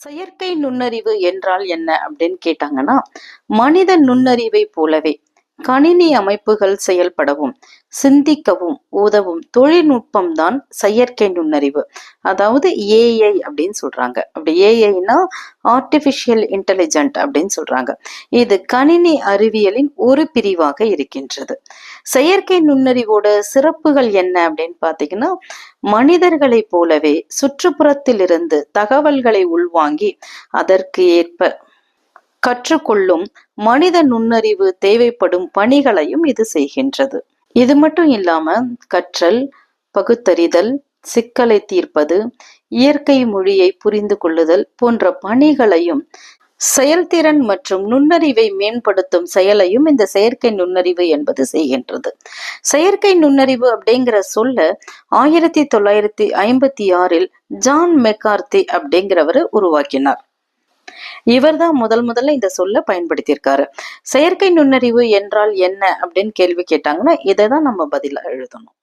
செயற்கை நுண்ணறிவு என்றால் என்ன அப்படின்னு கேட்டாங்கன்னா மனித நுண்ணறிவை போலவே. கணினி அமைப்புகள் செயல்படவும் சிந்திக்கவும் உதவும். தொழில்நுட்பம் தான் செயற்கை நுண்ணறிவு. அதாவது ஏஐ அப்படின்னு சொல்றாங்க. அப்படி ஏஐனா ஆர்டிபிஷியல் இன்டெலிஜென்ட் அப்படின்னு சொல்றாங்க. இது கணினி அறிவியலின் ஒரு பிரிவாக இருக்கின்றது. செயற்கை நுண்ணறிவோட சிறப்புகள் என்ன அப்படின்னு பார்த்தீங்கன்னா மனிதர்களைப் போலவே சுற்றுப்புறத்திலிருந்து தகவல்களை உள்வாங்கி அதற்கு ஏற்ப கற்றுக்கொள்ளும் மனித நுண்ணறிவு தேவைப்படும் பணிகளையும் இது செய்கின்றது. இது மட்டும் இல்லாம கற்றல் பகுத்தறிதல் சிக்கலை தீர்ப்பது இயற்கை மொழியை புரிந்து கொள்ளுதல் போன்ற பணிகளையும் செயல்திறன் மற்றும் நுண்ணறிவை மேம்படுத்தும் செயலையும் இந்த செயற்கை நுண்ணறிவு என்பது செய்கின்றது. செயற்கை நுண்ணறிவு அப்படிங்கிற சொல்ல ஆயிரத்தி தொள்ளாயிரத்தி ஐம்பத்தி ஆறில் ஜான் மெக்கார்த்தி அப்படிங்கிறவர் உருவாக்கினார். இவர்தான் முதல் முதல்ல இந்த சொல்ல பயன்படுத்தியிருக்காரு. செயற்கை நுண்ணறிவு என்றால் என்ன அப்படின்னு கேள்வி கேட்டாங்கன்னா இதை தான் நம்ம பதிலா எழுதணும்.